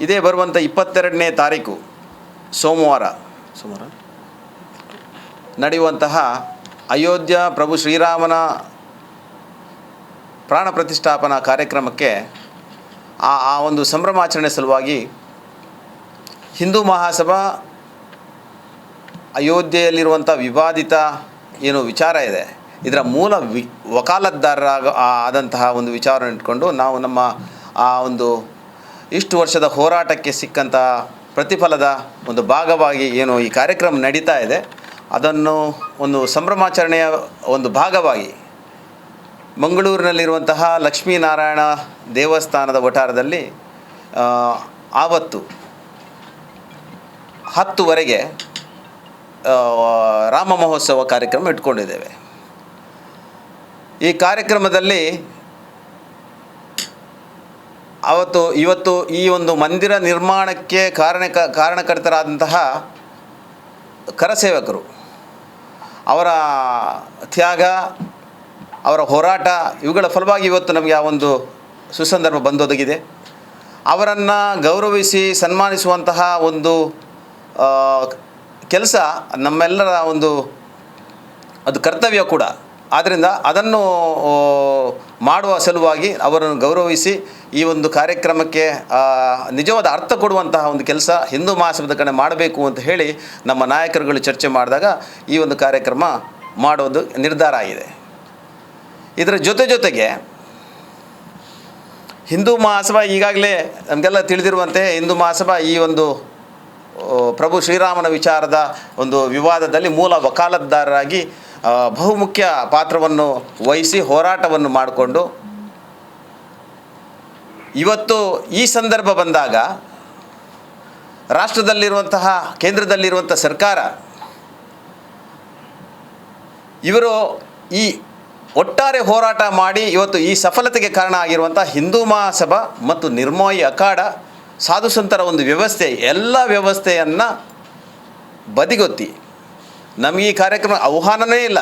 ಇದೇ ಬರುವಂಥ ಇಪ್ಪತ್ತೆರಡನೇ ತಾರೀಕು ಸೋಮವಾರ. ಸೋಮವಾರ? ನಡೆಯುವಂತಹ ಅಯೋಧ್ಯ ಪ್ರಭು ಶ್ರೀರಾಮನ ಪ್ರಾಣ ಪ್ರತಿಷ್ಠಾಪನಾ ಕಾರ್ಯಕ್ರಮಕ್ಕೆ ಆ ಆ ಒಂದು ಸಂಭ್ರಮಾಚರಣೆ ಸಲುವಾಗಿ ಹಿಂದೂ ಮಹಾಸಭಾ ಅಯೋಧ್ಯೆಯಲ್ಲಿರುವಂಥ ವಿವಾದಿತ ಏನು ವಿಚಾರ ಇದೆ ಇದರ ಮೂಲ ವಿ ವಕಾಲತ್ದಾರರಾಗ ಆದಂತಹ ಒಂದು ವಿಚಾರವನ್ನು ಇಟ್ಕೊಂಡು ನಾವು ನಮ್ಮ ಆ ಒಂದು ಇಷ್ಟು ವರ್ಷದ ಹೋರಾಟಕ್ಕೆ ಸಿಕ್ಕಂಥ ಪ್ರತಿಫಲದ ಒಂದು ಭಾಗವಾಗಿ ಏನು ಈ ಕಾರ್ಯಕ್ರಮ ನಡೀತಾ ಇದೆ, ಅದನ್ನು ಒಂದು ಸಂಭ್ರಮಾಚರಣೆಯ ಒಂದು ಭಾಗವಾಗಿ ಮಂಗಳೂರಿನಲ್ಲಿರುವಂತಹ ಲಕ್ಷ್ಮೀನಾರಾಯಣ ದೇವಸ್ಥಾನದ ವಠಾರದಲ್ಲಿ ಆವತ್ತು ಹತ್ತುವರೆಗೆ ರಾಮ ಮಹೋತ್ಸವ ಕಾರ್ಯಕ್ರಮ ಇಟ್ಕೊಂಡಿದ್ದೇವೆ. ಈ ಕಾರ್ಯಕ್ರಮದಲ್ಲಿ ಅವತ್ತು, ಇವತ್ತು ಈ ಒಂದು ಮಂದಿರ ನಿರ್ಮಾಣಕ್ಕೆ ಕಾರಣ ಕಾರಣಕರ್ತರಾದಂತಹ ಕರಸೇವಕರು, ಅವರ ತ್ಯಾಗ, ಅವರ ಹೋರಾಟ, ಇವುಗಳ ಫಲವಾಗಿ ಇವತ್ತು ನಮಗೆ ಆ ಒಂದು ಸುಸಂದರ್ಭ ಬಂದೊದಗಿದೆ. ಅವರನ್ನು ಗೌರವಿಸಿ ಸನ್ಮಾನಿಸುವಂತಹ ಒಂದು ಕೆಲಸ ನಮ್ಮೆಲ್ಲರ ಒಂದು, ಅದು ಕರ್ತವ್ಯ ಕೂಡ. ಆದ್ದರಿಂದ ಅದನ್ನು ಮಾಡುವ ಸಲುವಾಗಿ ಅವರನ್ನು ಗೌರವಿಸಿ ಈ ಒಂದು ಕಾರ್ಯಕ್ರಮಕ್ಕೆ ನಿಜವಾದ ಅರ್ಥ ಕೊಡುವಂತಹ ಒಂದು ಕೆಲಸ ಹಿಂದೂ ಮಹಾಸಭದ ಕಡೆ ಮಾಡಬೇಕು ಅಂತ ಹೇಳಿ ನಮ್ಮ ನಾಯಕರುಗಳು ಚರ್ಚೆ ಮಾಡಿದಾಗ ಈ ಒಂದು ಕಾರ್ಯಕ್ರಮ ಮಾಡೋದು ನಿರ್ಧಾರ ಆಗಿದೆ. ಇದರ ಜೊತೆ ಜೊತೆಗೆ ಹಿಂದೂ ಮಹಾಸಭಾ ಈಗಾಗಲೇ ನಮಗೆಲ್ಲ ತಿಳಿದಿರುವಂತೆ ಹಿಂದೂ ಮಹಾಸಭಾ ಈ ಒಂದು ಪ್ರಭು ಶ್ರೀರಾಮನ ವಿಚಾರದ ಒಂದು ವಿವಾದದಲ್ಲಿ ಮೂಲ ವಕಾಲತ್ದಾರರಾಗಿ ಬಹುಮುಖ್ಯ ಪಾತ್ರವನ್ನು ವಹಿಸಿ ಹೋರಾಟವನ್ನು ಮಾಡಿಕೊಂಡು ಇವತ್ತು ಈ ಸಂದರ್ಭ ಬಂದಾಗ ರಾಷ್ಟ್ರದಲ್ಲಿರುವಂತಹ ಕೇಂದ್ರದಲ್ಲಿರುವಂಥ ಸರ್ಕಾರ, ಇವರು ಈ ಒಟ್ಟಾರೆ ಹೋರಾಟ ಮಾಡಿ ಇವತ್ತು ಈ ಸಫಲತೆಗೆ ಕಾರಣ ಆಗಿರುವಂಥ ಹಿಂದೂ ಮಹಾಸಭಾ ಮತ್ತು ನಿರ್ಮೋಯಿ ಅಖಾಡ ಸಾಧು ಸಂತರ ಒಂದು ವ್ಯವಸ್ಥೆ, ಎಲ್ಲ ವ್ಯವಸ್ಥೆಯನ್ನು ಬದಿಗೊತ್ತಿ ನಮಗೆ ಈ ಕಾರ್ಯಕ್ರಮ ಆಹ್ವಾನನೇ ಇಲ್ಲ.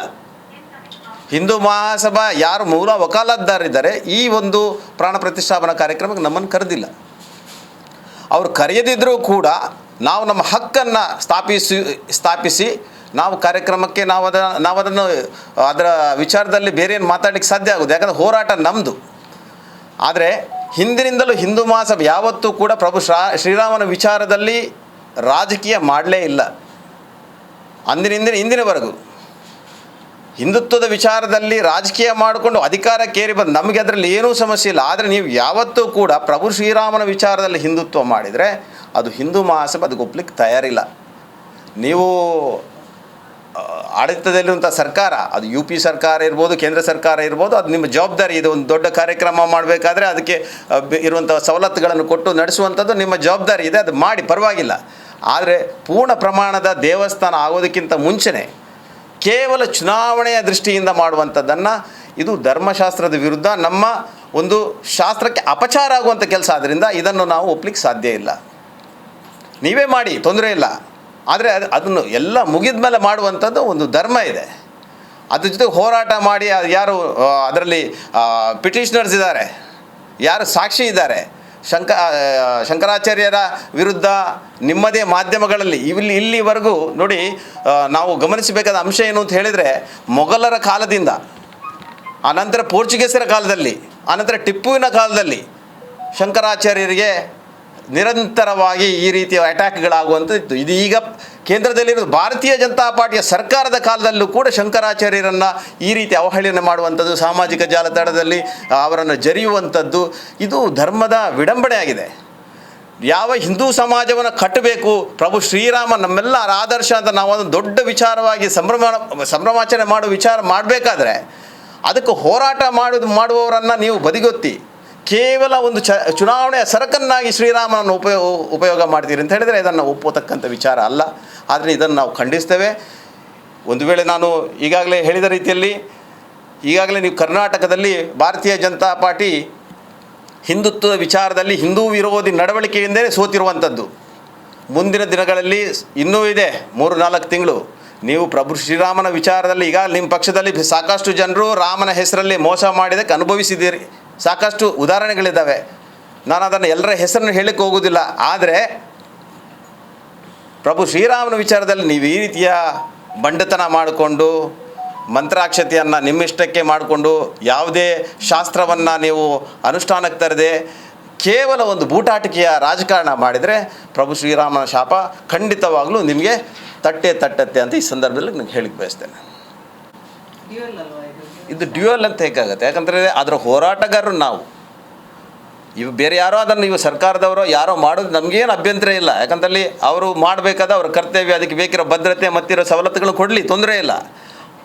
ಹಿಂದೂ ಮಹಾಸಭಾ ಯಾರು ಮೂಲ ವಕಾಲದ್ದಾರಿದ್ದಾರೆ ಈ ಒಂದು ಪ್ರಾಣ ಪ್ರತಿಷ್ಠಾಪನಾ ಕಾರ್ಯಕ್ರಮಕ್ಕೆ ನಮ್ಮನ್ನು ಕರೆದಿಲ್ಲ. ಅವರು ಕರೆಯದಿದ್ದರೂ ಕೂಡ ನಾವು ನಮ್ಮ ಹಕ್ಕನ್ನು ಸ್ಥಾಪಿಸಿ ಸ್ಥಾಪಿಸಿ ನಾವು ಕಾರ್ಯಕ್ರಮಕ್ಕೆ ನಾವು ಅದ, ನಾವು ಅದನ್ನು, ಅದರ ವಿಚಾರದಲ್ಲಿ ಬೇರೆ ಏನು ಮಾತಾಡಲಿಕ್ಕೆ ಸಾಧ್ಯ ಆಗೋದು ಯಾಕಂದರೆ ಹೋರಾಟ ನಮ್ಮದು ಆದರೆ ಹಿಂದಿನಿಂದಲೂ ಹಿಂದೂ ಮಹಾಸಭೆ ಯಾವತ್ತೂ ಕೂಡ ಪ್ರಭು ಶ್ರೀರಾಮನ ವಿಚಾರದಲ್ಲಿ ರಾಜಕೀಯ ಮಾಡಲೇ ಇಲ್ಲ. ಅಂದಿನಿಂದಿನ ಇಂದಿನವರೆಗೂ. ಹಿಂದುತ್ವದ ವಿಚಾರದಲ್ಲಿ ರಾಜಕೀಯ ಮಾಡಿಕೊಂಡು ಅಧಿಕಾರಕ್ಕೇರಿ ಬಂದು ನಮಗೆ ಅದರಲ್ಲಿ ಏನೂ ಸಮಸ್ಯೆ ಇಲ್ಲ. ಆದರೆ ನೀವು ಯಾವತ್ತೂ ಕೂಡ ಪ್ರಭು ಶ್ರೀರಾಮನ ವಿಚಾರದಲ್ಲಿ ಹಿಂದುತ್ವ ಮಾಡಿದರೆ ಅದು ಹಿಂದೂ ಮಹಾಸಭೆ ಅದಕ್ಕೆ ಒಪ್ಲಿಕ್ಕೆ ತಯಾರಿಲ್ಲ. ನೀವು ಆಡಳಿತದಲ್ಲಿರುವಂಥ ಸರ್ಕಾರ, ಅದು ಯು ಪಿ ಸರ್ಕಾರ ಇರ್ಬೋದು, ಕೇಂದ್ರ ಸರ್ಕಾರ ಇರ್ಬೋದು, ಅದು ನಿಮ್ಮ ಜವಾಬ್ದಾರಿ. ಇದು ಒಂದು ದೊಡ್ಡ ಕಾರ್ಯಕ್ರಮ ಮಾಡಬೇಕಾದ್ರೆ ಅದಕ್ಕೆ ಇರುವಂಥ ಸವಲತ್ತುಗಳನ್ನು ಕೊಟ್ಟು ನಡೆಸುವಂಥದ್ದು ನಿಮ್ಮ ಜವಾಬ್ದಾರಿ ಇದೆ. ಅದು ಮಾಡಿ, ಪರವಾಗಿಲ್ಲ. ಆದರೆ ಪೂರ್ಣ ಪ್ರಮಾಣದ ದೇವಸ್ಥಾನ ಆಗೋದಕ್ಕಿಂತ ಮುಂಚೆನೇ ಕೇವಲ ಚುನಾವಣೆಯ ದೃಷ್ಟಿಯಿಂದ ಮಾಡುವಂಥದ್ದನ್ನು ಇದು ಧರ್ಮಶಾಸ್ತ್ರದ ವಿರುದ್ಧ ನಮ್ಮ ಒಂದು ಶಾಸ್ತ್ರಕ್ಕೆ ಅಪಚಾರ ಆಗುವಂಥ ಕೆಲಸ ಆದ್ದರಿಂದ ಇದನ್ನು ನಾವು ಒಪ್ಲಿಕ್ಕೆ ಸಾಧ್ಯ ಇಲ್ಲ. ನೀವೇ ಮಾಡಿ, ತೊಂದರೆ ಇಲ್ಲ. ಆದರೆ ಅದು ಅದನ್ನು ಎಲ್ಲ ಮುಗಿದ ಮೇಲೆ ಮಾಡುವಂಥದ್ದು ಒಂದು ಧರ್ಮ ಇದೆ. ಅದ್ರ ಜೊತೆ ಹೋರಾಟ ಮಾಡಿ, ಯಾರು ಅದರಲ್ಲಿ ಪಿಟಿಷನರ್ಸ್ ಇದ್ದಾರೆ, ಯಾರು ಸಾಕ್ಷಿ ಇದ್ದಾರೆ ಶಂಕ ಶಂಕರಾಚಾರ್ಯರ ವಿರುದ್ಧ ನಿಮ್ಮದೇ ಮಾಧ್ಯಮಗಳಲ್ಲಿ ಇಲ್ಲಿ, ಇಲ್ಲಿವರೆಗೂ ನೋಡಿ ನಾವು ಗಮನಿಸಬೇಕಾದ ಅಂಶ ಏನು ಅಂತ ಹೇಳಿದರೆ, ಮೊಘಲರ ಕಾಲದಿಂದ, ಆನಂತರ ಪೋರ್ಚುಗೀಸರ ಕಾಲದಲ್ಲಿ, ಆನಂತರ ಟಿಪ್ಪುವಿನ ಕಾಲದಲ್ಲಿ ಶಂಕರಾಚಾರ್ಯರಿಗೆ ನಿರಂತರವಾಗಿ ಈ ರೀತಿಯ ಅಟ್ಯಾಕ್ಗಳಾಗುವಂಥದ್ದು ಇದು ಈಗ ಕೇಂದ್ರದಲ್ಲಿರೋ ಭಾರತೀಯ ಜನತಾ ಪಾರ್ಟಿಯ ಸರ್ಕಾರದ ಕಾಲದಲ್ಲೂ ಕೂಡ ಶಂಕರಾಚಾರ್ಯರನ್ನು ಈ ರೀತಿ ಅವಹೇಳನೆ ಮಾಡುವಂಥದ್ದು, ಸಾಮಾಜಿಕ ಜಾಲತಾಣದಲ್ಲಿ ಅವರನ್ನು ಜರಿಯುವಂಥದ್ದು, ಇದು ಧರ್ಮದ ವಿಡಂಬಣೆ ಆಗಿದೆ ಯಾವ ಹಿಂದೂ ಸಮಾಜವನ್ನು ಕಟ್ಟಬೇಕು, ಪ್ರಭು ಶ್ರೀರಾಮ ನಮ್ಮೆಲ್ಲರ ಆದರ್ಶ ಅಂತ ನಾವು ದೊಡ್ಡ ವಿಚಾರವಾಗಿ ಸಂಭ್ರಮ, ಸಂಭ್ರಮಾಚರಣೆ ಮಾಡೋ ವಿಚಾರ ಮಾಡಬೇಕಾದ್ರೆ, ಅದಕ್ಕೆ ಹೋರಾಟ ಮಾಡೋದು ಮಾಡುವವರನ್ನು ನೀವು ಬದಿಗೊತ್ತಿ. ಕೇವಲ ಒಂದು ಚ, ಚುನಾವಣೆಯ ಸರಕನ್ನಾಗಿ ಶ್ರೀರಾಮನನ್ನು ಉಪಯೋಗ ಉಪಯೋಗ ಮಾಡ್ತೀರಿ ಅಂತ ಹೇಳಿದರೆ ಇದನ್ನು ಒಪ್ಪತಕ್ಕಂಥ ವಿಚಾರ ಅಲ್ಲ. ಆದರೆ ಇದನ್ನು ನಾವು ಖಂಡಿಸ್ತೇವೆ. ಒಂದು ವೇಳೆ ನಾನು ಈಗಾಗಲೇ ಹೇಳಿದ ರೀತಿಯಲ್ಲಿ, ಈಗಾಗಲೇ ನೀವು ಕರ್ನಾಟಕದಲ್ಲಿ ಭಾರತೀಯ ಜನತಾ ಪಾರ್ಟಿ ಹಿಂದುತ್ವದ ವಿಚಾರದಲ್ಲಿ ಹಿಂದೂ ವಿರೋಧಿ ನಡವಳಿಕೆಯಿಂದಲೇ ಸೋತಿರುವಂಥದ್ದು. ಮುಂದಿನ ದಿನಗಳಲ್ಲಿ ಇನ್ನೂ ಇದೆ, ಮೂರು ನಾಲ್ಕು ತಿಂಗಳು. ನೀವು ಪ್ರಭು ಶ್ರೀರಾಮನ ವಿಚಾರದಲ್ಲಿ ಈಗ ನಿಮ್ಮ ಪಕ್ಷದಲ್ಲಿ ಸಾಕಷ್ಟು ಜನರು ರಾಮನ ಹೆಸರಲ್ಲಿ ಮೋಸ ಮಾಡಿದಕ್ಕೆ ಅನುಭವಿಸಿದ್ದೀರಿ. ಸಾಕಷ್ಟು ಉದಾಹರಣೆಗಳಿದ್ದಾವೆ. ನಾನು ಅದನ್ನು ಎಲ್ಲರ ಹೆಸರನ್ನು ಹೇಳಕ್ಕೆ ಹೋಗೋದಿಲ್ಲ ಆದರೆ ಪ್ರಭು ಶ್ರೀರಾಮನ ವಿಚಾರದಲ್ಲಿ ನೀವು ಈ ರೀತಿಯ ಬಂಡತನ ಮಾಡಿಕೊಂಡು, ಮಂತ್ರಾಕ್ಷತೆಯನ್ನು ನಿಮ್ಮಿಷ್ಟಕ್ಕೆ ಮಾಡಿಕೊಂಡು, ಯಾವುದೇ ಶಾಸ್ತ್ರವನ್ನು ನೀವು ಅನುಷ್ಠಾನಕ್ಕೆ ತರದೆ ಕೇವಲ ಒಂದು ಬೂಟಾಟಿಕೆಯ ರಾಜಕಾರಣ ಮಾಡಿದರೆ ಪ್ರಭು ಶ್ರೀರಾಮನ ಶಾಪ ಖಂಡಿತವಾಗಲೂ ನಿಮಗೆ ತಟ್ಟೆ ತಟ್ಟತ್ತೆ ಅಂತ ಈ ಸಂದರ್ಭದಲ್ಲಿ ನಾನು ಹೇಳಿಕ್ಕೆ ಬಯಸ್ತೇನೆ. ಇದು ಡ್ಯೂಯಲ್ ಅಂತ ಹೇಗಾಗುತ್ತೆ? ಯಾಕಂದರೆ ಅದರ ಹೋರಾಟಗಾರರು ನಾವು. ಇವು ಬೇರೆ ಯಾರೋ ಅದನ್ನು ಇವು ಸರ್ಕಾರದವರು ಯಾರೋ ಮಾಡೋದು ನಮಗೇನು ಅಭ್ಯಂತರ ಇಲ್ಲ. ಯಾಕಂತಲ್ಲಿ ಅವರು ಮಾಡಬೇಕಾದ ಅವ್ರ ಕರ್ತವ್ಯ, ಅದಕ್ಕೆ ಬೇಕಿರೋ ಭದ್ರತೆ ಮತ್ತಿರೋ ಸವಲತ್ತುಗಳು ಕೊಡಲಿ, ತೊಂದರೆ ಇಲ್ಲ.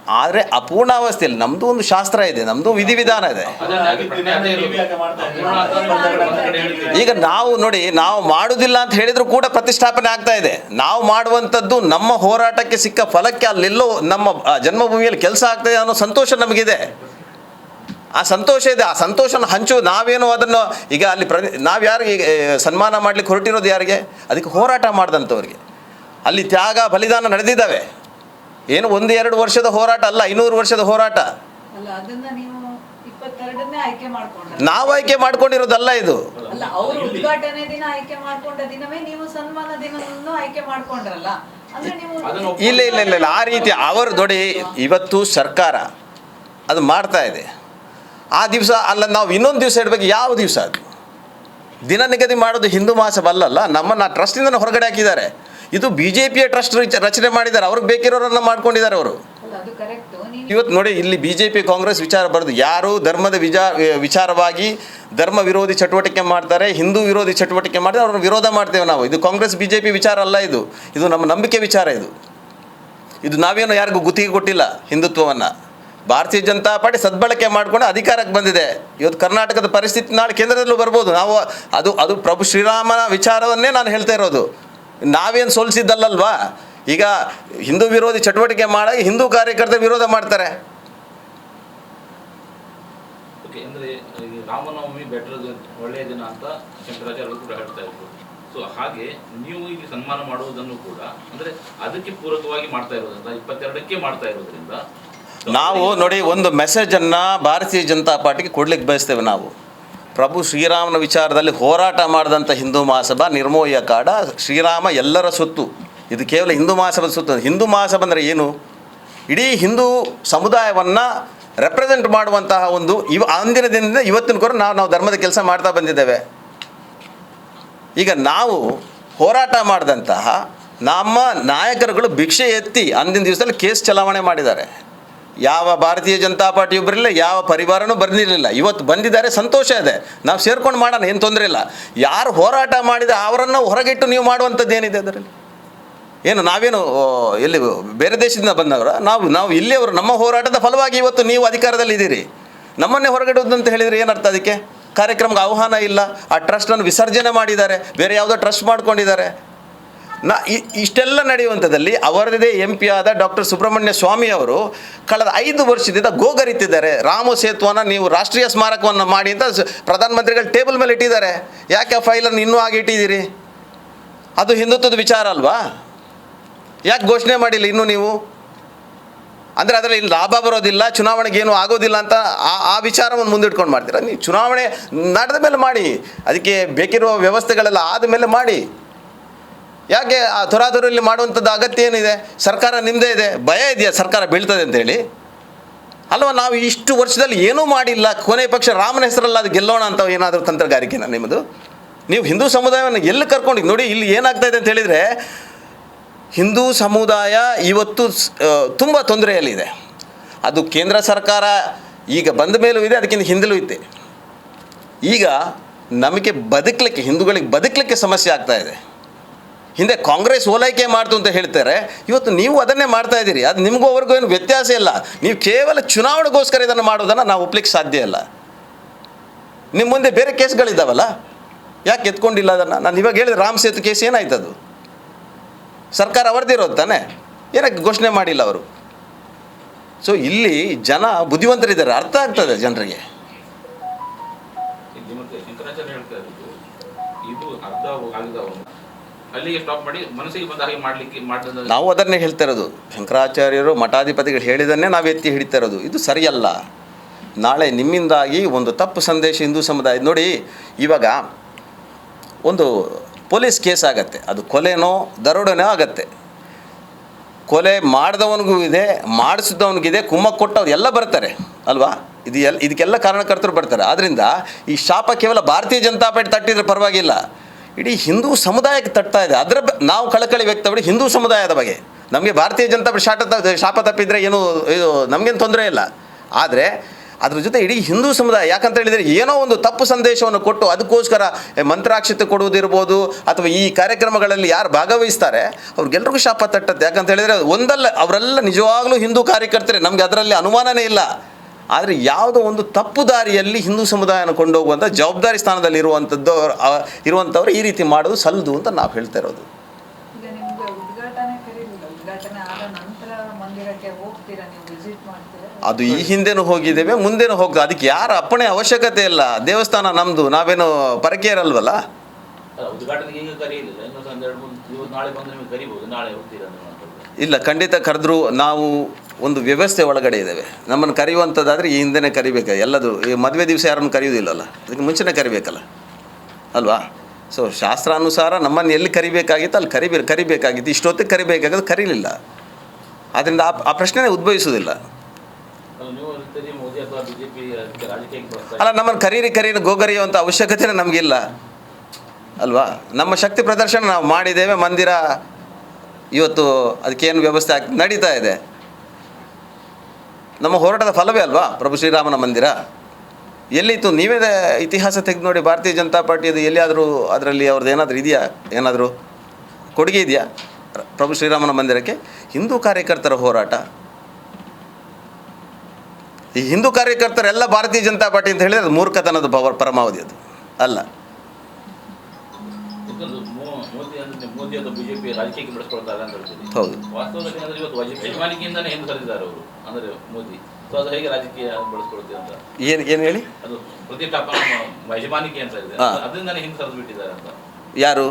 ಆದರೆ ಅಪೂರ್ಣಾವಸ್ಥೆಯಲ್ಲಿ ನಮ್ಮದು ಒಂದು ಶಾಸ್ತ್ರ ಇದೆ ನಮ್ಮದು ವಿಧಿವಿಧಾನ ಇದೆ. ಈಗ ನಾವು ನೋಡಿ, ನಾವು ಮಾಡುವುದಿಲ್ಲ ಅಂತ ಹೇಳಿದ್ರು ಕೂಡ ಪ್ರತಿಷ್ಠಾಪನೆ ಆಗ್ತಾ ಇದೆ. ನಾವು ಮಾಡುವಂಥದ್ದು ನಮ್ಮ ಹೋರಾಟಕ್ಕೆ ಸಿಕ್ಕ ಫಲಕ್ಕೆ ಅಲ್ಲೆಲ್ಲೋ ನಮ್ಮ ಜನ್ಮಭೂಮಿಯಲ್ಲಿ ಕೆಲಸ ಆಗ್ತದೆ ಅನ್ನೋ ಸಂತೋಷ ನಮಗಿದೆ. ಆ ಸಂತೋಷ ಇದೆ, ಆ ಸಂತೋಷನ ಹಂಚು, ನಾವೇನು ಅದನ್ನು ಈಗ ಅಲ್ಲಿ ಪ್ರ ನಾವು ಯಾರಿಗೆ ಸನ್ಮಾನ ಮಾಡ್ಲಿಕ್ಕೆ ಹೊರಟಿರೋದು ಯಾರಿಗೆ? ಅದಕ್ಕೆ ಹೋರಾಟ ಮಾಡಿದಂಥವ್ರಿಗೆ. ಅಲ್ಲಿ ತ್ಯಾಗ, ಬಲಿದಾನ ನಡೆದಿದ್ದಾವೆ. ಏನು ಒಂದು ಎರಡು ವರ್ಷದ ಹೋರಾಟ ಅಲ್ಲ ಐನೂರು ವರ್ಷದ ಹೋರಾಟ. ಅಲ್ಲ ಅದನ್ನ ನೀವು ಆಯ್ಕೆ ಮಾಡ್ಕೊಂಡಿರೋದಲ್ಲ ಇದು. ಅಲ್ಲ ಅವರು ಉದ್ಘಾಟನೆ ದಿನ ಆಯ್ಕೆ ಮಾಡ್ಕೊಂಡ ದಿನವೇ ನೀವು ಸನ್ಮಾನ ದಿನವನ್ನು ಆಯ್ಕೆ ಮಾಡ್ಕೊಂಡ್ರಲ್ಲ. ಅಂದ್ರೆ ನೀವು ಇಲ್ಲ ಇಲ್ಲ ಇಲ್ಲ ಇಲ್ಲ ಆ ರೀತಿ ಅವರು ದೊಡಿ ಇವತ್ತು ಸರ್ಕಾರ ಅದು ಮಾಡ್ತಾ ಇದೆ. ಆ ದಿವಸ ಅಲ್ಲ ನಾವು ಇನ್ನೊಂದು ದಿವಸ ಇಡಬೇಕು ಯಾವ ದಿವಸ ಅದು? ದಿನ ನಿಗದಿ ಮಾಡೋದು ಹಿಂದೂ ಮಾಸ ಅಲ್ಲಲ್ಲ ನಮ್ಮನ್ನು ಟ್ರಸ್ಟಿಂದ ಹೊರಗಡೆ ಹಾಕಿದ್ದಾರೆ. ಇದು ಬಿ ಜೆ ಪಿಯ ಟ್ರಸ್ಟ್ ರಚನೆ ಮಾಡಿದ್ದಾರೆ. ಅವ್ರಿಗೆ ಬೇಕಿರೋರನ್ನ ಮಾಡ್ಕೊಂಡಿದ್ದಾರೆ ಅವರು. ಇವತ್ತು ನೋಡಿ ಇಲ್ಲಿ ಬಿ ಜೆ ಪಿ ಕಾಂಗ್ರೆಸ್ ವಿಚಾರ ಬರೆದು ಯಾರು ಧರ್ಮದ ವಿಜಾ ವಿಚಾರವಾಗಿ ಧರ್ಮ ವಿರೋಧಿ ಚಟುವಟಿಕೆ ಮಾಡ್ತಾರೆ ಹಿಂದೂ ವಿರೋಧಿ ಚಟುವಟಿಕೆ ಮಾಡಿದ್ರೆ ಅವ್ರನ್ನ ವಿರೋಧ ಮಾಡ್ತೇವೆ ನಾವು. ಇದು ಕಾಂಗ್ರೆಸ್ ಬಿ ಜೆ ಪಿ ವಿಚಾರ ಅಲ್ಲ ಇದು. ಇದು ನಮ್ಮ ನಂಬಿಕೆ ವಿಚಾರ ಇದು. ಇದು ನಾವೇನು ಯಾರಿಗೂ ಗುತ್ತಿಗೆ ಕೊಟ್ಟಿಲ್ಲ ಹಿಂದುತ್ವವನ್ನು. ಭಾರತೀಯ ಜನತಾ ಪಾರ್ಟಿ ಸದ್ಬಳಕೆ ಮಾಡಿಕೊಂಡು ಅಧಿಕಾರಕ್ಕೆ ಬಂದಿದೆ. ಇವತ್ತು ಕರ್ನಾಟಕದ ಪರಿಸ್ಥಿತಿ ನಾಳೆ ಕೇಂದ್ರದಲ್ಲೂ ಬರ್ಬೋದು. ನಾವು ಅದು ಅದು ಪ್ರಭು ಶ್ರೀರಾಮನ ವಿಚಾರವನ್ನೇ ನಾನು ಹೇಳ್ತಾ ಇರೋದು. ನಾವೇನು ಸೋಲಿಸಿದ್ದಲ್ಲಲ್ವಾ? ಈಗ ಹಿಂದೂ ವಿರೋಧಿ ಚಟುವಟಿಕೆ ಮಾಡಿ ಹಿಂದೂ ಕಾರ್ಯಕರ್ತೆ ವಿರೋಧ ಮಾಡ್ತಾರೆ. ರಾಮನವಮಿ ಬೆಟರ್ ಒಳ್ಳೆಯ ದಿನ ಅಂತ ಶಂಕರಾಚಾರ್ಯರು ಕೂಡ ಹೇಳ್ತಾ ಇದ್ರು. ಸೊ ಹಾಗೆ ನೀವು ಇಲ್ಲಿ ಸನ್ಮಾನ ಮಾಡುವುದನ್ನು ಕೂಡ ಅಂದ್ರೆ ಅದಕ್ಕೆ ಪೂರಕವಾಗಿ ಮಾಡ್ತಾ ಇರೋದ್ರಿಂದ ಇಪ್ಪತ್ತೆರಡಕ್ಕೆ ಮಾಡ್ತಾ ಇರೋದ್ರಿಂದ ನಾವು ನೋಡಿ ಒಂದು ಮೆಸೇಜನ್ನು ಭಾರತೀಯ ಜನತಾ ಪಾರ್ಟಿಗೆ ಕೊಡ್ಲಿಕ್ಕೆ ಬಯಸ್ತೇವೆ ನಾವು. ಪ್ರಭು ಶ್ರೀರಾಮನ ವಿಚಾರದಲ್ಲಿ ಹೋರಾಟ ಮಾಡಿದಂಥ ಹಿಂದೂ ಮಹಾಸಭಾ ನಿರ್ಮೋಹಿಯ ಕಾಡ, ಶ್ರೀರಾಮ ಎಲ್ಲರ ಸೊತ್ತು. ಇದು ಕೇವಲ ಹಿಂದೂ ಮಹಾಸಭದ ಸುತ್ತು. ಹಿಂದೂ ಮಹಾಸಭಾ ಅಂದರೆ ಏನು? ಇಡೀ ಹಿಂದೂ ಸಮುದಾಯವನ್ನು ರೆಪ್ರೆಸೆಂಟ್ ಮಾಡುವಂತಹ ಒಂದು ಇವ, ಅಂದಿನ ದಿನದಿಂದ ಇವತ್ತಿನ ಕೂಡ ನಾವು ನಾವು ಧರ್ಮದ ಕೆಲಸ ಮಾಡ್ತಾ ಬಂದಿದ್ದೇವೆ. ಈಗ ನಾವು ಹೋರಾಟ ಮಾಡಿದಂತಹ ನಮ್ಮ ನಾಯಕರುಗಳು ಭಿಕ್ಷೆ ಎತ್ತಿ ಅಂದಿನ ದಿವಸದಲ್ಲಿ ಕೇಸ್ ಚಲಾವಣೆ ಮಾಡಿದ್ದಾರೆ. ಯಾವ ಭಾರತೀಯ ಜನತಾ ಪಾರ್ಟಿ ಒಬ್ಬರಿಲ್ಲ ಯಾವ ಪರಿವಾರನೂ ಬಂದಿರಲಿಲ್ಲ ಇವತ್ತು ಬಂದಿದ್ದಾರೆ, ಸಂತೋಷ ಇದೆ. ನಾವು ಸೇರ್ಕೊಂಡು ಮಾಡೋಣ, ಏನು ತೊಂದರೆ ಇಲ್ಲ. ಯಾರು ಹೋರಾಟ ಮಾಡಿದ ಅವರನ್ನು ಹೊರಗಿಟ್ಟು ನೀವು ಮಾಡುವಂಥದ್ದು ಏನಿದೆ ಅದರಲ್ಲಿ? ಏನು, ನಾವೇನು ಎಲ್ಲಿ, ಬೇರೆ ದೇಶದಿಂದ ಬಂದವರ? ನಾವು ನಾವು ಇಲ್ಲಿಯವರು, ನಮ್ಮ ಹೋರಾಟದ ಫಲವಾಗಿ ಇವತ್ತು ನೀವು ಅಧಿಕಾರದಲ್ಲಿ ಇದ್ದೀರಿ. ನಮ್ಮನ್ನೇ ಹೊರಗಿಡುವುದು ಅಂತ ಹೇಳಿದರೆ ಏನರ್ಥ ಅದಕ್ಕೆ? ಕಾರ್ಯಕ್ರಮಕ್ಕೆ ಆಹ್ವಾನ ಇಲ್ಲ. ಆ ಟ್ರಸ್ಟನ್ನು ವಿಸರ್ಜನೆ ಮಾಡಿದ್ದಾರೆ. ಬೇರೆ ಯಾವುದೋ ಟ್ರಸ್ಟ್ ಮಾಡ್ಕೊಂಡಿದ್ದಾರೆ. ನಾ ಇಷ್ಟೆಲ್ಲ ನಡೆಯುವಂಥದ್ದಲ್ಲಿ ಅವರದೇ ಎಂ ಪಿ ಆದ ಡಾಕ್ಟರ್ ಸುಬ್ರಹ್ಮಣ್ಯ ಸ್ವಾಮಿ ಅವರು ಕಳೆದ ಐದು ವರ್ಷದಿಂದ ಗೋಗರಿತಿದ್ದಾರೆ. ರಾಮ ಸೇತುವನ್ನು ನೀವು ರಾಷ್ಟ್ರೀಯ ಸ್ಮಾರಕವನ್ನು ಮಾಡಿ ಅಂತ ಪ್ರಧಾನಮಂತ್ರಿಗಳು ಟೇಬಲ್ ಮೇಲೆ ಇಟ್ಟಿದ್ದಾರೆ. ಯಾಕೆ ಆ ಫೈಲನ್ನು ಇನ್ನೂ ಆಗಿ ಇಟ್ಟಿದ್ದೀರಿ? ಅದು ಹಿಂದುತ್ವದ ವಿಚಾರ ಅಲ್ವಾ? ಯಾಕೆ ಘೋಷಣೆ ಮಾಡಿಲ್ಲ ಇನ್ನೂ ನೀವು? ಅಂದರೆ ಅದರಲ್ಲಿ ಲಾಭ ಬರೋದಿಲ್ಲ, ಚುನಾವಣೆಗೆ ಏನು ಆಗೋದಿಲ್ಲ ಅಂತ ಆ ಆ ವಿಚಾರವನ್ನು ಮುಂದಿಟ್ಕೊಂಡು ಮಾಡ್ತೀರಾ? ನೀವು ಚುನಾವಣೆ ನಡೆದ ಮೇಲೆ ಮಾಡಿ, ಅದಕ್ಕೆ ಬೇಕಿರುವ ವ್ಯವಸ್ಥೆಗಳೆಲ್ಲ ಆದ ಮೇಲೆ ಮಾಡಿ. ಯಾಕೆ ಆ ತುರಾತುರಲ್ಲಿ ಮಾಡುವಂಥದ್ದು ಅಗತ್ಯ ಏನಿದೆ ಸರ್ಕಾರ ನಿಮ್ಮದೇ ಇದೆ, ಭಯ ಇದೆಯಾ ಸರ್ಕಾರ ಬೀಳ್ತದೆ ಅಂತೇಳಿ ಅಲ್ವಾ ನಾವು ಇಷ್ಟು ವರ್ಷದಲ್ಲಿ ಏನೂ ಮಾಡಿಲ್ಲ ಕೊನೆ ಪಕ್ಷ ರಾಮನ ಹೆಸರಲ್ಲ, ಅದು ಗೆಲ್ಲೋಣ ಅಂತ ಏನಾದರೂ ತಂತ್ರಗಾರಿಕೆನ ನಿಮ್ಮದು? ನೀವು ಹಿಂದೂ ಸಮುದಾಯವನ್ನು ಎಲ್ಲಿ ಕರ್ಕೊಂಡು ನೋಡಿ, ಇಲ್ಲಿ ಏನಾಗ್ತಾ ಇದೆ ಅಂತ ಹೇಳಿದರೆ, ಹಿಂದೂ ಸಮುದಾಯ ಇವತ್ತು ತುಂಬ ತೊಂದರೆಯಲ್ಲಿದೆ. ಅದು ಕೇಂದ್ರ ಸರ್ಕಾರ ಈಗ ಬಂದ ಮೇಲೂ ಇದೆ, ಅದಕ್ಕಿಂತ ಹಿಂದಲೂ ಇದೆ. ಈಗ ನಮಗೆ ಬದುಕಲಿಕ್ಕೆ, ಹಿಂದೂಗಳಿಗೆ ಬದುಕಲಿಕ್ಕೆ ಸಮಸ್ಯೆ ಆಗ್ತಾ ಇದೆ. ಹಿಂದೆ ಕಾಂಗ್ರೆಸ್ ಓಲೈಕೆ ಮಾಡ್ತು ಅಂತ ಹೇಳ್ತಾರೆ, ಇವತ್ತು ನೀವು ಅದನ್ನೇ ಮಾಡ್ತಾ ಇದ್ದೀರಿ. ಅದು ನಿಮಗೂ ಅವ್ರಿಗೂ ಏನು ವ್ಯತ್ಯಾಸ ಇಲ್ಲ. ನೀವು ಕೇವಲ ಚುನಾವಣೆಗೋಸ್ಕರ ಇದನ್ನು ಮಾಡೋದನ್ನು ನಾವು ಒಪ್ಲಿಕ್ಕೆ ಸಾಧ್ಯ ಇಲ್ಲ. ನಿಮ್ಮ ಮುಂದೆ ಬೇರೆ ಕೇಸ್ಗಳಿದ್ದಾವಲ್ಲ? ಯಾಕೆ ಎತ್ಕೊಂಡಿಲ್ಲ ಅದನ್ನು? ನಾನು ಇವಾಗ ಹೇಳಿದೆ ರಾಮ್ ಸೇತು ಕೇಸ್ ಏನಾಯ್ತು ಅದು? ಸರ್ಕಾರ ಅವರದಿರೋದು ತಾನೆ? ಏನಕ್ಕೆ ಘೋಷಣೆ ಮಾಡಿಲ್ಲ ಅವರು? ಸೊ ಇಲ್ಲಿ ಜನ ಬುದ್ಧಿವಂತರಿದ್ದಾರೆ. ಅರ್ಥ ಆಗ್ತದೆ ಜನರಿಗೆ. ಇದು ನಾವು ಅದನ್ನೇ ಹೇಳ್ತಾ ಇರೋದು. ಶಂಕರಾಚಾರ್ಯರು, ಮಠಾಧಿಪತಿಗಳು ಹೇಳಿದನ್ನೇ ನಾವು ಎತ್ತಿ ಹಿಡಿತಾ ಇರೋದು. ಇದು ಸರಿಯಲ್ಲ. ನಾಳೆ ನಿಮ್ಮಿಂದಾಗಿ ಒಂದು ತಪ್ಪು ಸಂದೇಶ ಹಿಂದೂ ಸಮುದಾಯ ನೋಡಿ, ಇವಾಗ ಒಂದು ಪೊಲೀಸ್ ಕೇಸ್ ಆಗತ್ತೆ. ಅದು ಕೊಲೆನೋ, ದರೋಡೆನೋ ಆಗತ್ತೆ. ಕೊಲೆ ಮಾಡಿದವನಿಗೂ ಇದೆ ಮಾಡಿಸಿದವನಿಗಿದೆ ಕುಮ್ಮ ಕೊಟ್ಟವ್ರು ಎಲ್ಲ ಬರ್ತಾರೆ, ಅಲ್ವಾ? ಇದು ಎಲ್, ಇದಕ್ಕೆಲ್ಲ ಕಾರಣಕರ್ತರು ಬರ್ತಾರೆ. ಆದ್ದರಿಂದ ಈ ಶಾಪ ಕೇವಲ ಭಾರತೀಯ ಜನತಾ ಪಾರ್ಟಿ ತಟ್ಟಿದ್ರೆ ಪರವಾಗಿಲ್ಲ. ಇಡೀ ಹಿಂದೂ ಸಮುದಾಯಕ್ಕೆ ತಟ್ತಾ ಇದೆ. ಅದರ ನಾವು ಕಳಕಳಿ ವ್ಯಕ್ತಪಡಿ ಹಿಂದೂ ಸಮುದಾಯದ ಬಗ್ಗೆ. ನಮಗೆ ಭಾರತೀಯ ಜನತಾ ಶಾಟ ಶಾಪ ತಪ್ಪಿದರೆ ಏನು, ಇದು ನಮಗೇನು ತೊಂದರೆ ಇಲ್ಲ. ಆದರೆ ಅದ್ರ ಜೊತೆ ಇಡೀ ಹಿಂದೂ ಸಮುದಾಯ, ಯಾಕಂತ ಹೇಳಿದರೆ ಏನೋ ಒಂದು ತಪ್ಪು ಸಂದೇಶವನ್ನು ಕೊಟ್ಟು ಅದಕ್ಕೋಸ್ಕರ ಮಂತ್ರಾಕ್ಷತೆ ಕೊಡುವುದಿರ್ಬೋದು, ಅಥವಾ ಈ ಕಾರ್ಯಕ್ರಮಗಳಲ್ಲಿ ಯಾರು ಭಾಗವಹಿಸ್ತಾರೆ, ಅವ್ರಿಗೆಲ್ರಿಗೂ ಶಾಪ ತಟ್ಟತ್ತೆ. ಯಾಕಂತ ಹೇಳಿದರೆ ಒಂದಲ್ಲ, ಅವರೆಲ್ಲ ನಿಜವಾಗ್ಲೂ ಹಿಂದೂ ಕಾರ್ಯಕರ್ತರೆ. ನಮಗೆ ಅದರಲ್ಲಿ ಅನುಮಾನನೇ ಇಲ್ಲ. ಆದರೆ ಯಾವುದೋ ಒಂದು ತಪ್ಪು ದಾರಿಯಲ್ಲಿ ಹಿಂದೂ ಸಮುದಾಯನ ಕೊಂಡೋಗುವಂಥ ಜವಾಬ್ದಾರಿ ಸ್ಥಾನದಲ್ಲಿ ಇರುವಂಥದ್ದು ಇರುವಂಥವ್ರು ಈ ರೀತಿ ಮಾಡೋದು ಸಲ್ಲದು ಅಂತ ನಾವು ಹೇಳ್ತಾ ಇರೋದು. ಈಗ ನಿಮ್ಗೆ ಉದ್ಘಾಟನೆ ಕರೀಲಿಲ್ಲ. ಉದ್ಘಾಟನೆ ಆದ ನಂತರ ಮಂದಿರಕ್ಕೆ ಹೋಗ್ತೀರಾ ನೀವು ವಿಸಿಟ್ ಮಾಡ್ತೀರಾ? ಅದು ಈ ಹಿಂದೆನೂ ಹೋಗಿದ್ದೇವೆ ಮುಂದೆನೂ ಹೋಗ್ತದೆ ಅದಕ್ಕೆ ಯಾರ ಅಪ್ಪಣೆ ಅವಶ್ಯಕತೆ ಇಲ್ಲ. ದೇವಸ್ಥಾನ ನಮ್ಮದು ನಾವೇನು ಪರಕೀಯರಲ್ವಲ್ಲ? ಇಲ್ಲ ಖಂಡಿತ ಕರೆದ್ರು ನಾವು ಒಂದು ವ್ಯವಸ್ಥೆ ಒಳಗಡೆ ಇದ್ದಾವೆ ನಮ್ಮನ್ನು ಕರೆಯುವಂಥದ್ದಾದರೆ ಈ ಹಿಂದೆನೇ ಕರಿಬೇಕು? ಎಲ್ಲದು, ಈ ಮದುವೆ ದಿವಸ ಯಾರನ್ನು ಕರೆಯುವುದಿಲ್ಲಲ್ಲ? ಅದಕ್ಕೆ ಮುಂಚೆನೇ ಕರಿಬೇಕಲ್ಲ? ಅಲ್ವಾ? ಸೊ ಶಾಸ್ತ್ರಾನುಸಾರ ನಮ್ಮನ್ನು ಎಲ್ಲಿ ಕರಿಬೇಕಾಗಿತ್ತು ಅಲ್ಲಿ ಕರಿಬೇ, ಕರಿಬೇಕಾಗಿತ್ತು. ಇಷ್ಟೊತ್ತಿಗೆ ಕರಿಬೇಕಾಗಿದ್ದು ಕರೀಲಿಲ್ಲ. ಆದ್ದರಿಂದ ಆ ಆ ಪ್ರಶ್ನೆನೇ ಉದ್ಭವಿಸುವುದಿಲ್ಲ. ಅಲ್ಲ, ನಮ್ಮನ್ನು ಕರೀರಿ ಕರೀರಿ ಗೋಗರಿಯುವಂಥ ಅವಶ್ಯಕತೆನೇ ನಮಗಿಲ್ಲ. ಅಲ್ವಾ? ನಮ್ಮ ಶಕ್ತಿ ಪ್ರದರ್ಶನ ನಾವು ಮಾಡಿದ್ದೇವೆ. ಮಂದಿರ ಇವತ್ತು ಅದಕ್ಕೇನು ವ್ಯವಸ್ಥೆ ಆಗಿ ನಡೀತಾ ಇದೆ. ನಮ್ಮ ಹೋರಾಟದ ಫಲವೇ ಅಲ್ವಾ? ಪ್ರಭು ಶ್ರೀರಾಮನ ಮಂದಿರ. ಎಲ್ಲಿತ್ತು? ನೀವೇ ಇತಿಹಾಸ ತೆಗೆದು ನೋಡಿ, ಭಾರತೀಯ ಜನತಾ ಪಾರ್ಟಿಯದು ಎಲ್ಲಿಯಾದರೂ ಅದರಲ್ಲಿ ಅವ್ರದ್ದು ಏನಾದರೂ ಇದೆಯಾ? ಏನಾದರೂ ಕೊಡುಗೆ ಇದೆಯಾ? ಪ್ರಭು ಶ್ರೀರಾಮನ ಮಂದಿರಕ್ಕೆ? ಹಿಂದೂ ಕಾರ್ಯಕರ್ತರ ಹೋರಾಟ. ಈ ಹಿಂದೂ ಕಾರ್ಯಕರ್ತರೆಲ್ಲ ಭಾರತೀಯ ಜನತಾ ಪಾರ್ಟಿ ಅಂತ ಹೇಳಿದ್ರೆ ಅದು ಮೂರ್ಖತನದ ಪರಮಾವಧಿ ಅದು. ಅಲ್ಲ. ಅಥವಾ ಬಿಜೆಪಿ ರಾಜಕೀಯಕ್ಕೆ ಬಳಸ್ಕೊಳ್ತಾರೆ ಅಂತ ಹೇಳ್ತೀನಿ ಹೌದು. ವಾಸ್ತವದಲ್ಲಿ ಅಂದ್ರೆ ಇವತ್ತು ಯಜಮಾನಿಕೆಯಿಂದಾನೇ ಹಿಂದೆ ಸರಿದಿದ್ದಾರೆ ಅವರು? ಅಂದ್ರೆ ಮೋದಿ. ಸೊ ಅದು ಹೇಗೆ ರಾಜಕೀಯ ಬಳಸ್ಕೊಳ್ತೀವಿ ಅಂತ? ಏನು ಏನು ಹೇಳಿ? ಅದು ಪ್ರತಿಷ್ಠಾಪನಾ ಯಜಮಾನಿಕೆ ಅಂತ ಇದೆ ಹಾ. ಅದರಿಂದಾನೇ ಹಿಂದೆ ಸರಿದು ಬಿಟ್ಟಿದ್ದಾರೆ ಅಂತ. ಯಾರು?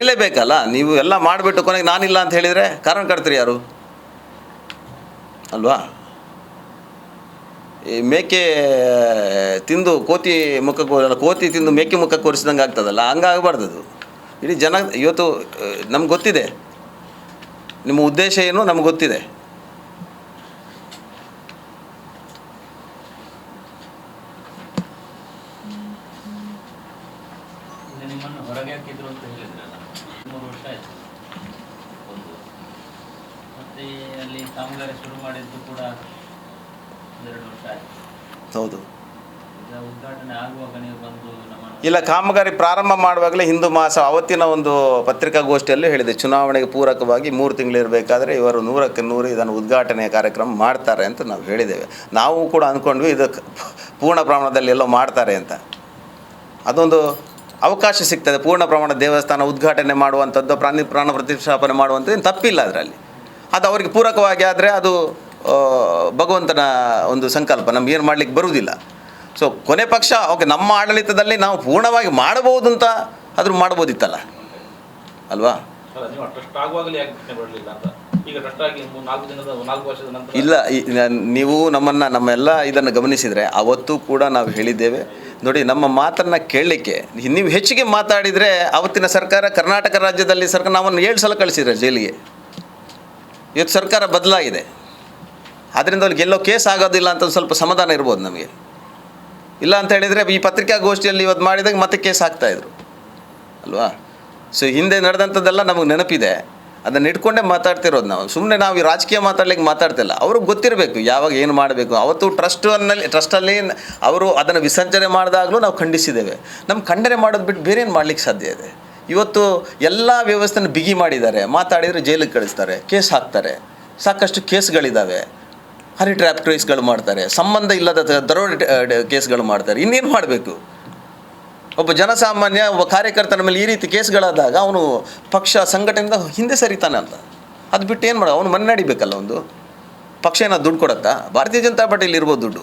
ಇಲ್ಲೇ ಬೇಕಲ್ಲ. ನೀವು ಎಲ್ಲ ಮಾಡಿಬಿಟ್ಟು ಕೊನೆಗೆ ನಾನಿಲ್ಲ ಅಂತ ಹೇಳಿದರೆ ಕಟ್ತೀರಿ ಯಾರು? ಅಲ್ವಾ? ಈ ಮೇಕೆ ತಿಂದು ಕೋತಿ ಮುಖ ಕೋತಿ ತಿಂದು ಮೇಕೆ ಮುಖ ಕೋರಿಸಿದಂಗೆ ಆಗ್ತದಲ್ಲ. ಹಂಗಾಗಬಾರ್ದು ಇಡೀ ಜನ ಇವತ್ತು ನಮ್ಗೆ ಗೊತ್ತಿದೆ. ನಿಮ್ಮ ಉದ್ದೇಶ ಏನು ನಮ್ಗೆ ಗೊತ್ತಿದೆ. ಈಗ ನಿಮ್ಮನ್ನು ಹೊರಗೆ ಹಾಕಿದ್ರು ಅಂತ ಹೇಳಿದ್ರಲ್ಲ ಮೂರು ವರ್ಷ ಆಯ್ತು. ಒಂದು. ಮತ್ತೆ ಅಲ್ಲಿ ಕಾಮಗಾರಿ ಶುರು ಮಾಡಿದ್ದು ಕೂಡ ಒಂದೆರಡು ವರ್ಷ ಆಯ್ತು. ಹೌದು. ಉದ್ಘಾಟನೆ ಆಗುವಾಗ ನೀವು ಬಂದು ನಮ್ಮನ್ನು ಇಲ್ಲ, ಕಾಮಗಾರಿ ಪ್ರಾರಂಭ ಮಾಡುವಾಗಲೇ ಹಿಂದೂ ಮಾಸ ಅವತ್ತಿನ ಒಂದು ಪತ್ರಿಕಾಗೋಷ್ಠಿಯಲ್ಲಿ ಹೇಳಿದೆ. ಚುನಾವಣೆಗೆ ಪೂರಕವಾಗಿ ಮೂರು ತಿಂಗಳಿರಬೇಕಾದ್ರೆ ಇವರು ನೂರಕ್ಕೆ ನೂರು ಇದನ್ನು ಉದ್ಘಾಟನೆಯ ಕಾರ್ಯಕ್ರಮ ಮಾಡ್ತಾರೆ ಅಂತ ನಾವು ಹೇಳಿದ್ದೇವೆ. ನಾವು ಕೂಡ ಅಂದ್ಕೊಂಡ್ವಿ, ಇದು ಪೂರ್ಣ ಪ್ರಮಾಣದಲ್ಲಿ ಎಲ್ಲೋ ಮಾಡ್ತಾರೆ ಅಂತ. ಅದೊಂದು ಅವಕಾಶ ಸಿಗ್ತದೆ. ಪೂರ್ಣ ಪ್ರಮಾಣ ದೇವಸ್ಥಾನ ಉದ್ಘಾಟನೆ ಮಾಡುವಂಥದ್ದು, ಪ್ರಾಣಿ, ಪ್ರಾಣ ಪ್ರತಿಷ್ಠಾಪನೆ ಮಾಡುವಂಥದ್ದು ಏನು ತಪ್ಪಿಲ್ಲ ಅದರಲ್ಲಿ. ಅದು ಅವರಿಗೆ ಪೂರಕವಾಗಿ ಆದರೆ ಅದು ಭಗವಂತನ ಒಂದು ಸಂಕಲ್ಪ. ನಮ್ಗೆ ಏನು ಮಾಡಲಿಕ್ಕೆ ಬರುವುದಿಲ್ಲ. ಸೊ ಕೊನೆ ಪಕ್ಷ ಓಕೆ ನಮ್ಮ ಆಡಳಿತದಲ್ಲಿ ನಾವು ಪೂರ್ಣವಾಗಿ ಮಾಡಬಹುದು ಅಂತ ಆದರೂ ಮಾಡ್ಬೋದಿತ್ತಲ್ಲ ಅಲ್ವಾ? ಇಲ್ಲ ನೀವು ನಮ್ಮನ್ನು ನಮ್ಮೆಲ್ಲ ಇದನ್ನು ಗಮನಿಸಿದರೆ ಅವತ್ತು ಕೂಡ ನಾವು ಹೇಳಿದ್ದೇವೆ. ನೋಡಿ ನಮ್ಮ ಮಾತನ್ನು ಕೇಳಲಿಕ್ಕೆ ನೀವು ಹೆಚ್ಚಿಗೆ ಮಾತಾಡಿದರೆ ಅವತ್ತಿನ ಸರ್ಕಾರ ಕರ್ನಾಟಕ ರಾಜ್ಯದಲ್ಲಿ ಸರ್ಕಾರ ನಾವನ್ನು ಏಳು ಸಲ ಕಳಿಸಿದ್ರೆ ಜೈಲಿಗೆ. ಇವತ್ತು ಸರ್ಕಾರ ಬದಲಾಗಿದೆ. ಆದ್ದರಿಂದ ಅವ್ರಿಗೆ ಎಲ್ಲೋ ಕೇಸ್ ಆಗೋದಿಲ್ಲ ಅಂತ ಸ್ವಲ್ಪ ಸಮಾಧಾನ ಇರ್ಬೋದು ನಮಗೆ. ಇಲ್ಲ ಅಂತ ಹೇಳಿದರೆ ಈ ಪತ್ರಿಕಾಗೋಷ್ಠಿಯಲ್ಲಿ ಇವತ್ತು ಮಾಡಿದಾಗ ಮತ್ತೆ ಕೇಸ್ ಹಾಕ್ತಾಯಿದ್ರು ಅಲ್ವಾ? ಸೊ ಹಿಂದೆ ನಡೆದಂಥದ್ದೆಲ್ಲ ನಮಗೆ ನೆನಪಿದೆ. ಅದನ್ನು ಇಟ್ಕೊಂಡೇ ಮಾತಾಡ್ತಿರೋದು ನಾವು. ಸುಮ್ಮನೆ ನಾವು ಈ ರಾಜಕೀಯ ಮಾತಾಡ್ಲಿಕ್ಕೆ ಮಾತಾಡ್ತಿಲ್ಲ. ಅವ್ರಿಗೆ ಗೊತ್ತಿರಬೇಕು ಯಾವಾಗ ಏನು ಮಾಡಬೇಕು. ಅವತ್ತು ಟ್ರಸ್ಟ್ ಅನ್ನಲ್ಲಿ ಟ್ರಸ್ಟಲ್ಲಿ ಅವರು ಅದನ್ನು ವಿಸರ್ಜನೆ ಮಾಡಿದಾಗಲೂ ನಾವು ಖಂಡಿಸಿದ್ದೇವೆ. ನಮ್ಮ ಖಂಡನೆ ಮಾಡೋದು ಬಿಟ್ಟು ಬೇರೆ ಏನು ಮಾಡಲಿಕ್ಕೆ ಸಾಧ್ಯ ಇದೆ? ಇವತ್ತು ಎಲ್ಲ ವ್ಯವಸ್ಥೆನ ಬಿಗಿ ಮಾಡಿದ್ದಾರೆ. ಮಾತಾಡಿದರೆ ಜೈಲಿಗೆ ಕಳಿಸ್ತಾರೆ. ಕೇಸ್ ಹಾಕ್ತಾರೆ. ಸಾಕಷ್ಟು ಕೇಸ್ಗಳಿದ್ದಾವೆ ಹರಿ ಟ್ರ್ಯಾಪ್ ಕೇಸ್ಗಳು ಮಾಡ್ತಾರೆ. ಸಂಬಂಧ ಇಲ್ಲದ ದರೋಡೆ ಕೇಸ್ಗಳು ಮಾಡ್ತಾರೆ. ಇನ್ನೇನು ಮಾಡಬೇಕು? ಒಬ್ಬ ಜನಸಾಮಾನ್ಯ, ಒಬ್ಬ ಕಾರ್ಯಕರ್ತನ ಮೇಲೆ ಈ ರೀತಿ ಕೇಸ್ಗಳಾದಾಗ ಅವನು ಪಕ್ಷ, ಸಂಘಟನೆಯಿಂದ ಹಿಂದೆ ಸರಿತಾನೆ ಅಂತ. ಅದು ಬಿಟ್ಟು ಏನು ಮಾಡೋ, ಅವನು ಮನೆ ನಡಿಬೇಕಲ್ಲ ಒಂದು? ಪಕ್ಷ ಏನಾದ್ರು ದುಡ್ಡು ಕೊಡತ್ತಾ? ಭಾರತೀಯ ಜನತಾ ಪಾರ್ಟಿಯಲ್ಲಿ ಇರ್ಬೋದು ದುಡ್ಡು.